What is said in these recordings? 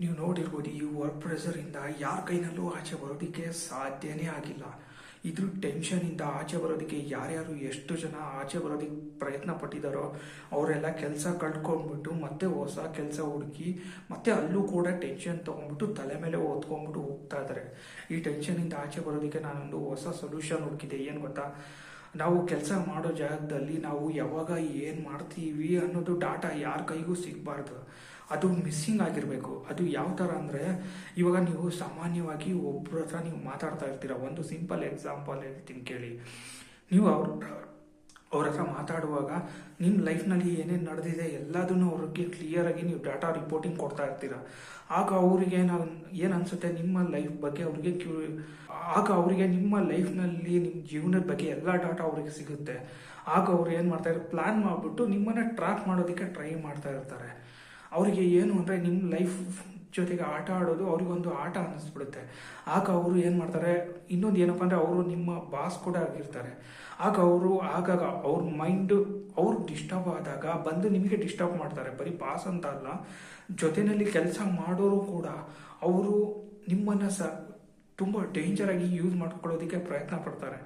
ನೀವು ನೋಡಿರ್ಬೋದು ಈ ವರ್ಕ್ ಪ್ರೆಷರಿಂದ ಯಾರ ಕೈನಲ್ಲೂ ಆಚೆ ಬರೋದಕ್ಕೆ ಸಾಧ್ಯನೇ ಆಗಿಲ್ಲ. ಇದ್ರ ಟೆನ್ಷನಿಂದ ಆಚೆ ಬರೋದಕ್ಕೆ ಯಾರ್ಯಾರು ಎಷ್ಟು ಜನ ಆಚೆ ಬರೋದಕ್ಕೆ ಪ್ರಯತ್ನ ಪಟ್ಟಿದ್ದಾರೋ ಅವರೆಲ್ಲ ಕೆಲಸ ಕಳ್ಕೊಂಡ್ಬಿಟ್ಟು ಮತ್ತೆ ಹೊಸ ಕೆಲಸ ಹುಡುಕಿ ಮತ್ತೆ ಅಲ್ಲೂ ಕೂಡ ಟೆನ್ಷನ್ ತೊಗೊಂಡ್ಬಿಟ್ಟು ತಲೆ ಮೇಲೆ ಓದ್ಕೊಂಡ್ಬಿಟ್ಟು ಹೋಗ್ತಾ ಇದ್ದಾರೆ ಈ ಟೆನ್ಷನಿಂದ ಆಚೆ ಬರೋದಕ್ಕೆ ನಾನೊಂದು ಹೊಸ ಸೊಲ್ಯೂಷನ್ ಹುಡುಕಿದೆ. ಏನು ಗೊತ್ತಾ? ನಾವು ಕೆಲಸ ಮಾಡೋ ಜಾಗದಲ್ಲಿ ನಾವು ಯಾವಾಗ ಏನು ಮಾಡ್ತೀವಿ ಅನ್ನೋದು ಡಾಟಾ ಯಾರ ಕೈಗೂ ಸಿಗಬಾರ್ದು. ಅದು ಮಿಸ್ಸಿಂಗ್ ಆಗಿರಬೇಕು. ಅದು ಯಾವ ಥರ ಅಂದರೆ, ಇವಾಗ ನೀವು ಸಾಮಾನ್ಯವಾಗಿ ಒಬ್ಬರ ಹತ್ರ ನೀವು ಮಾತಾಡ್ತಾ ಇರ್ತೀರ. ಒಂದು ಸಿಂಪಲ್ ಎಕ್ಸಾಂಪಲ್ ಹೇಳ್ತೀನಿ ಕೇಳಿ. ನೀವು ಅವ್ರ ಅವ್ರ ಹತ್ರ ಮಾತಾಡುವಾಗ ನಿಮ್ಮ ಲೈಫ್ನಲ್ಲಿ ಏನೇನು ನಡೆದಿದೆ ಎಲ್ಲದನ್ನು ಅವ್ರಿಗೆ ಕ್ಲಿಯರಾಗಿ ನೀವು ಡಾಟಾ ರಿಪೋರ್ಟಿಂಗ್ ಕೊಡ್ತಾ ಇರ್ತೀರ. ಆಗ ಅವರಿಗೆ ನಾವು ಏನು ಅನಿಸುತ್ತೆ ನಿಮ್ಮ ಲೈಫ್ ಬಗ್ಗೆ ಅವ್ರಿಗೆ ಕ್ಯೂ ಆಗ ಅವರಿಗೆ ನಿಮ್ಮ ಲೈಫ್ನಲ್ಲಿ ನಿಮ್ಮ ಜೀವನದ ಬಗ್ಗೆ ಎಲ್ಲ ಡಾಟಾ ಅವ್ರಿಗೆ ಸಿಗುತ್ತೆ. ಆಗ ಅವ್ರು ಏನು ಮಾಡ್ತಾರೆ ಪ್ಲ್ಯಾನ್ ಮಾಡಿಬಿಟ್ಟು ನಿಮ್ಮನ್ನು ಟ್ರ್ಯಾಕ್ ಮಾಡೋದಕ್ಕೆ ಟ್ರೈ ಮಾಡ್ತಾ ಇರ್ತಾರೆ. ಅವರಿಗೆ ಏನು ಅಂದರೆ ನಿಮ್ಮ ಲೈಫ್ ಜೊತೆಗೆ ಆಟ ಆಡೋದು ಅವ್ರಿಗೊಂದು ಆಟ ಅನ್ನಿಸ್ಬಿಡುತ್ತೆ. ಆಗ ಅವರು ಏನು ಮಾಡ್ತಾರೆ? ಇನ್ನೊಂದು ಏನಪ್ಪ ಅಂದರೆ ಅವರು ನಿಮ್ಮ ಬಾಸ್ ಕೂಡ ಆಗಿರ್ತಾರೆ. ಆಗ ಅವರು ಆಗಾಗ ಅವ್ರ ಮೈಂಡು ಅವ್ರು ಡಿಸ್ಟರ್ಬ್ ಆದಾಗ ಬಂದು ನಿಮಗೆ ಡಿಸ್ಟರ್ಬ್ ಮಾಡ್ತಾರೆ. ಬರೀ ಬಾಸ್ ಅಂತ ಅಲ್ಲ ಜೊತೆಯಲ್ಲಿ ಕೆಲಸ ಮಾಡೋರು ಕೂಡ ಅವರು ನಿಮ್ಮನ್ನು ಸ ತುಂಬ ಡೇಂಜರಾಗಿ ಯೂಸ್ ಮಾಡ್ಕೊಳ್ಳೋದಕ್ಕೆ ಪ್ರಯತ್ನ ಪಡ್ತಾರೆ.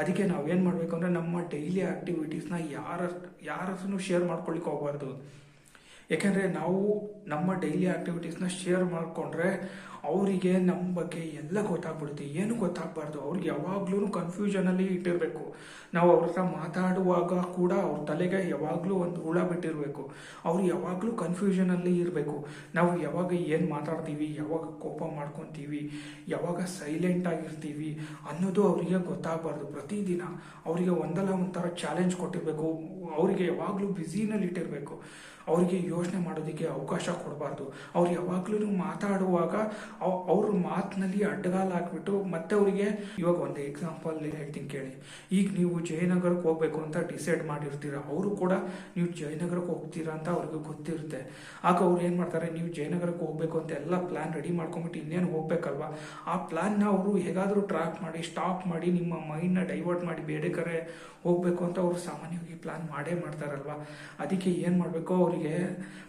ಅದಕ್ಕೆ ನಾವೇನು ಮಾಡಬೇಕು ಅಂದರೆ ನಮ್ಮ ಡೈಲಿ ಆ್ಯಕ್ಟಿವಿಟೀಸ್ನ ಯಾರ ಯಾರ ಶೇರ್ ಮಾಡ್ಕೊಳ್ಳಿಕ್ಕೆ ಹೋಗ್ಬಾರ್ದು. ಯಾಕೆಂದರೆ ನಾವು ನಮ್ಮ ಡೈಲಿ ಆ್ಯಕ್ಟಿವಿಟೀಸ್ನ ಶೇರ್ ಮಾಡಿಕೊಂಡ್ರೆ ಅವರಿಗೆ ನಮ್ಮ ಬಗ್ಗೆ ಎಲ್ಲ ಗೊತ್ತಾಗ್ಬಿಡುತ್ತೆ. ಏನು ಗೊತ್ತಾಗಬಾರ್ದು? ಅವ್ರಿಗೆ ಯಾವಾಗಲೂ ಕನ್ಫ್ಯೂಷನಲ್ಲಿ ಇಟ್ಟಿರಬೇಕು. ನಾವು ಅವ್ರ ಹತ್ರ ಮಾತಾಡುವಾಗ ಕೂಡ ಅವ್ರ ತಲೆಗೆ ಯಾವಾಗಲೂ ಒಂದು ಹುಳ ಬಿಟ್ಟಿರಬೇಕು. ಅವ್ರು ಯಾವಾಗಲೂ ಕನ್ಫ್ಯೂಷನಲ್ಲಿ ಇರಬೇಕು. ನಾವು ಯಾವಾಗ ಏನು ಮಾತಾಡ್ತೀವಿ? ಯಾವಾಗ ಕೋಪ ಮಾಡ್ಕೊತೀವಿ? ಯಾವಾಗ ಸೈಲೆಂಟ್ ಆಗಿರ್ತೀವಿ? ಅನ್ನೋದು ಅವರಿಗೆ ಗೊತ್ತಾಗಬಾರ್ದು. ಪ್ರತಿದಿನ ಅವರಿಗೆ ಒಂದಲ್ಲ ಒಂಥರ ಚಾಲೆಂಜ್ ಕೊಟ್ಟಿರಬೇಕು. ಅವರಿಗೆ ಯಾವಾಗಲೂ ಬ್ಯುಸಿನಲ್ಲಿ ಇಟ್ಟಿರಬೇಕು ಅವರಿಗೆ ಯೋಚನೆ ಮಾಡೋದಕ್ಕೆ ಅವಕಾಶ ಕೊಡಬಾರ್ದು. ಅವ್ರು ಯಾವಾಗಲೂ ಮಾತಾಡುವಾಗ ಅವ್ರ ಮಾತಿನಲ್ಲಿ ಅಡ್ಡಗಾಲ ಹಾಕ್ಬಿಟ್ಟು ಮತ್ತೆ ಅವರಿಗೆ, ಇವಾಗ ಒಂದು ಎಕ್ಸಾಂಪಲ್ ಹೇಳ್ತೀನಿ ಕೇಳಿ. ಈಗ ನೀವು ಜಯನಗರಕ್ಕೆ ಹೋಗ್ಬೇಕು ಅಂತ ಡಿಸೈಡ್ ಮಾಡಿರ್ತೀರ, ಅವರು ಕೂಡ ನೀವು ಜಯನಗರಕ್ಕೆ ಹೋಗ್ತೀರಾ ಅಂತ ಅವ್ರಿಗೆ ಗೊತ್ತಿರುತ್ತೆ. ಆಗ ಅವ್ರು ಏನು ಮಾಡ್ತಾರೆ, ನೀವು ಜಯನಗರಕ್ಕೆ ಹೋಗ್ಬೇಕು ಅಂತ ಎಲ್ಲ ಪ್ಲ್ಯಾನ್ ರೆಡಿ ಮಾಡ್ಕೊಂಬಿಟ್ಟು ಇನ್ನೇನು ಹೋಗ್ಬೇಕಲ್ವಾ? ಆ ಪ್ಲ್ಯಾನ್ನ ಅವರು ಹೇಗಾದರೂ ಟ್ರ್ಯಾಕ್ ಮಾಡಿ ಸ್ಟಾಪ್ ಮಾಡಿ, ನಿಮ್ಮ ಮೈಂಡ್ನ ಡೈವರ್ಟ್ ಮಾಡಿ ಬೇರೆ ಕಡೆ ಹೋಗ್ಬೇಕು ಅಂತ ಅವರು ಸಾಮಾನ್ಯವಾಗಿ ಪ್ಲ್ಯಾನ್ ಮಾಡೇ ಮಾಡ್ತಾರಲ್ವ? ಅದಕ್ಕೆ ಏನು ಮಾಡಬೇಕು, ಅವರಿಗೆ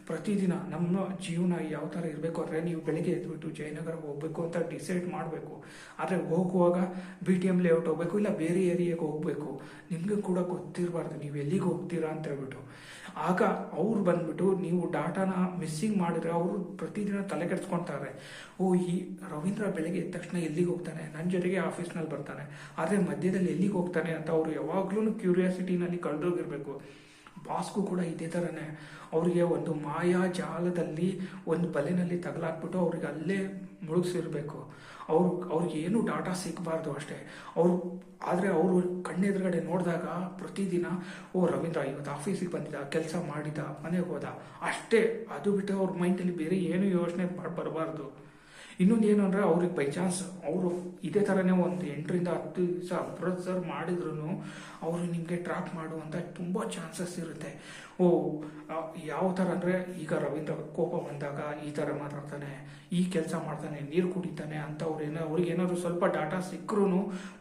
ಪ್ರತಿದಿನ ನಮ್ಮ ಜೀವನ ಯಾವ ಥರ ಇರಬೇಕು ಅಂದರೆ ನೀವು ಬೆಳಿಗ್ಗೆ ಎದ್ಬಿಟ್ಟು ಜಯನಗರಕ್ಕೆ ಹೋಗಬೇಕು ಅಂತ ಡಿಸೈಡ್ ಮಾಡಬೇಕು. ಆದರೆ ಹೋಗುವಾಗ ಬಿ ಟಿ ಎಂ ಲೇಔಟ್ ಹೋಗಬೇಕು, ಇಲ್ಲ ಬೇರೆ ಏರಿಯಾಗೆ ಹೋಗಬೇಕು. ನಿಮಗೆ ಕೂಡ ಗೊತ್ತಿರಬಾರ್ದು, ನೀವು ಎಲ್ಲಿಗೆ ಹೋಗ್ತೀರಾ ಅಂತ ಹೇಳ್ಬಿಟ್ಟು. ಆಗ ಅವ್ರು ಬಂದ್ಬಿಟ್ಟು ನೀವು ಡಾಟಾನ ಮಿಸ್ಸಿಂಗ್ ಮಾಡಿದ್ರೆ ಅವರು ಪ್ರತಿದಿನ ತಲೆ ಕೆಡ್ಸ್ಕೊತಾರೆ. ಓ, ಈ ರವೀಂದ್ರ ಬೆಳಗ್ಗೆ ಎದ್ದ ತಕ್ಷಣ ಎಲ್ಲಿಗೆ ಹೋಗ್ತಾನೆ? ನನ್ನ ಜೊತೆಗೆ ಆಫೀಸ್ನಲ್ಲಿ ಬರ್ತಾನೆ. ಆದರೆ ಮಧ್ಯದಲ್ಲಿ ಎಲ್ಲಿಗೆ ಹೋಗ್ತಾನೆ ಅಂತ ಅವರು ಯಾವಾಗಲೂ ಕ್ಯೂರಿಯಾಸಿಟಿನಲ್ಲಿ ಕಳೆದೋಗಿರ್ಬೇಕು ಬಾಸ್ಗೂ ಕೂಡ ಇದೇ ಥರನೇ ಅವರಿಗೆ ಒಂದು ಮಾಯಾ ಜಾಲದಲ್ಲಿ ಒಂದು ಬಲೆನಲ್ಲಿ ತಗಲಾಕ್ಬಿಟ್ಟು ಅವ್ರಿಗೆ ಅಲ್ಲೇ ಮುಳುಗಿಸಿರ್ಬೇಕು. ಅವ್ರು, ಅವ್ರಿಗೆ ಏನು ಡಾಟಾ ಸಿಗಬಾರ್ದು ಅಷ್ಟೇ. ಅವರು, ಆದರೆ ಅವರು ಕಣ್ಣೆದುರುಗಡೆ ನೋಡಿದಾಗ ಪ್ರತಿದಿನ, ಓ ರವೀಂದ್ರ ಇವತ್ತು ಆಫೀಸಿಗೆ ಬಂದಿದ್ದ, ಕೆಲಸ ಮಾಡಿದ, ಮನೆಗೆ ಹೋದ, ಅಷ್ಟೇ. ಅದು ಬಿಟ್ಟು ಅವ್ರ ಮೈಂಡಲ್ಲಿ ಬೇರೆ ಏನು ಯೋಚನೆ ಮಾಡಿ ಬರಬಾರ್ದು ಇನ್ನೊಂದು ಏನು ಅಂದರೆ ಅವ್ರಿಗೆ ಬೈ ಚಾನ್ಸ್ ಅವರು ಇದೇ ಥರನೇ ಒಂದು ಎಂಟರಿಂದ ಹತ್ತು ದಿವಸ ಅಬ್ರಸರ್ ಮಾಡಿದ್ರು ಅವರು ನಿಮಗೆ ಟ್ರ್ಯಾಪ್ ಮಾಡುವಂಥ ತುಂಬ ಚಾನ್ಸಸ್ ಇರುತ್ತೆ. ಓ ಯಾವ ಥರ ಅಂದರೆ ಈಗ ರವೀಂದ್ರ ಕೋಪ ಬಂದಾಗ ಈ ಥರ ಮಾತಾಡ್ತಾನೆ, ಈ ಕೆಲಸ ಮಾಡ್ತಾನೆ, ನೀರು ಕುಡಿತಾನೆ ಅಂತ ಏನೋ, ಅವ್ರಿಗೆ ಏನಾದರೂ ಸ್ವಲ್ಪ ಡಾಟಾ ಸಿಕ್ಕರೂ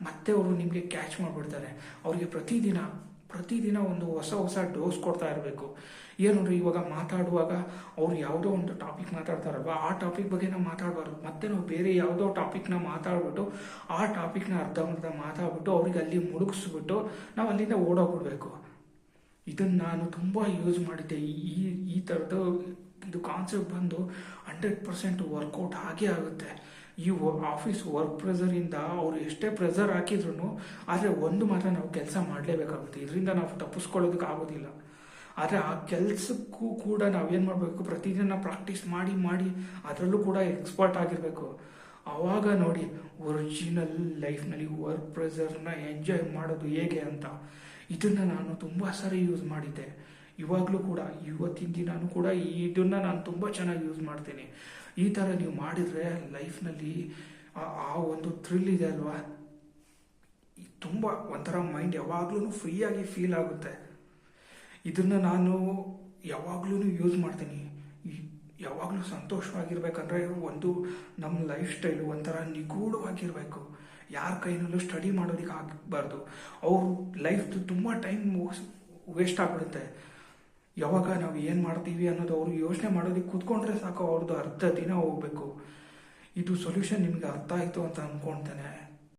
ಮತ್ತೆ ಅವರು ನಿಮಗೆ ಕ್ಯಾಚ್ ಮಾಡಿಬಿಡ್ತಾರೆ. ಅವರಿಗೆ ಪ್ರತಿದಿನ ಪ್ರತಿದಿನ ಒಂದು ಹೊಸ ಹೊಸ ಡೋಸ್ ಕೊಡ್ತಾ ಇರಬೇಕು. ಏನು ಇವಾಗ ಮಾತಾಡುವಾಗ ಅವ್ರು ಯಾವುದೋ ಒಂದು ಟಾಪಿಕ್ ಮಾತಾಡ್ತಾರಲ್ವ, ಆ ಟಾಪಿಕ್ ಬಗ್ಗೆ ನಾವು ಮಾತಾಡಬಾರ್ದು. ಮತ್ತೆ ನಾವು ಬೇರೆ ಯಾವುದೋ ಟಾಪಿಕ್ನ ಮಾತಾಡ್ಬಿಟ್ಟು, ಆ ಟಾಪಿಕ್ನ ಅರ್ಧ ಅರ್ಧ ಮಾತಾಡ್ಬಿಟ್ಟು ಅವ್ರಿಗೆ ಅಲ್ಲಿ ಮುಳುಗಿಸ್ಬಿಟ್ಟು ನಾವು ಅಲ್ಲಿಂದ ಓಡೋಗ್ಬಿಡ್ಬೇಕು. ಇದನ್ನು ನಾನು ತುಂಬ ಯೂಸ್ ಮಾಡಿದ್ದೆ. ಈ ಈ ಥರದ್ದು ಇದು ಕಾನ್ಸೆಪ್ಟ್ ಬಂದು ಹಂಡ್ರೆಡ್ ಪರ್ಸೆಂಟ್ ವರ್ಕೌಟ್ ಆಗೇ ಆಗುತ್ತೆ. ಈ ಆಫೀಸ್ ವರ್ಕ್ ಪ್ರೆಸರಿಂದ ಅವ್ರು ಎಷ್ಟೇ ಪ್ರೆಸರ್ ಹಾಕಿದ್ರು ಆದರೆ ಒಂದು ಮಾತ್ರ ನಾವು ಕೆಲಸ ಮಾಡಲೇಬೇಕಾಗುತ್ತೆ. ಇದರಿಂದ ನಾವು ತಪ್ಪಿಸ್ಕೊಳ್ಳೋದಕ್ಕೆ ಆಗೋದಿಲ್ಲ. ಆದರೆ ಆ ಕೆಲಸಕ್ಕೂ ಕೂಡ ನಾವೇನು ಮಾಡಬೇಕು? ಪ್ರತಿದಿನ ಪ್ರಾಕ್ಟೀಸ್ ಮಾಡಿ ಮಾಡಿ ಅದರಲ್ಲೂ ಕೂಡ ಎಕ್ಸ್ಪರ್ಟ್ ಆಗಿರಬೇಕು. ಆವಾಗ ನೋಡಿ ಒರಿಜಿನಲ್ ಲೈಫ್ನಲ್ಲಿ ವರ್ಕ್ ಪ್ರೆಸರ್ನ ಎಂಜಾಯ್ ಮಾಡೋದು ಹೇಗೆ ಅಂತ. ಇದನ್ನು ನಾನು ತುಂಬ ಸರಿ ಯೂಸ್ ಮಾಡಿದ್ದೆ. ಇವಾಗಲೂ ಕೂಡ, ಇವತ್ತಿನ ದಿನಾನು ಕೂಡ ಇದನ್ನು ನಾನು ತುಂಬ ಚೆನ್ನಾಗಿ ಯೂಸ್ ಮಾಡ್ತೀನಿ. ಈ ಥರ ನೀವು ಮಾಡಿದರೆ ಲೈಫ್ನಲ್ಲಿ ಆ ಒಂದು ಥ್ರಿಲ್ ಇದೆ ಅಲ್ವಾ? ತುಂಬ ಒಂಥರ ಮೈಂಡ್ ಯಾವಾಗಲೂ ಫ್ರೀಯಾಗಿ ಫೀಲ್ ಆಗುತ್ತೆ. ಇದನ್ನು ನಾನು ಯಾವಾಗಲೂ ಯೂಸ್ ಮಾಡ್ತೀನಿ. ಯಾವಾಗಲೂ ಸಂತೋಷವಾಗಿರ್ಬೇಕಂದ್ರೆ ಒಂದು ನಮ್ಮ ಲೈಫ್ ಸ್ಟೈಲು ಒಂಥರ ನಿಗೂಢವಾಗಿರಬೇಕು. ಯಾರ ಕೈನಲ್ಲೂ ಸ್ಟಡಿ ಮಾಡೋದಕ್ಕೆ ಆಗಬಾರ್ದು. ಅವ್ರ ಲೈಫ್ದು ತುಂಬ ಟೈಮ್ ವೇಸ್ಟ್ ಆಗಿಬಿಡುತ್ತೆ. ಯಾವಾಗ ನಾವು ಏನು ಮಾಡ್ತೀವಿ ಅನ್ನೋದು ಅವರು ಯೋಚನೆ ಮಾಡೋದಕ್ಕೆ ಕೂತ್ಕೊಂಡ್ರೆ ಸಾಕು ಅವ್ರದ್ದು ಅರ್ಧ ದಿನ ಹೋಗ್ಬೇಕು. ಇದು ಸೊಲ್ಯೂಷನ್ ನಿಮಗೆ ಅರ್ಥ ಆಯಿತು ಅಂತ ಅಂದ್ಕೊಳ್ತೇನೆ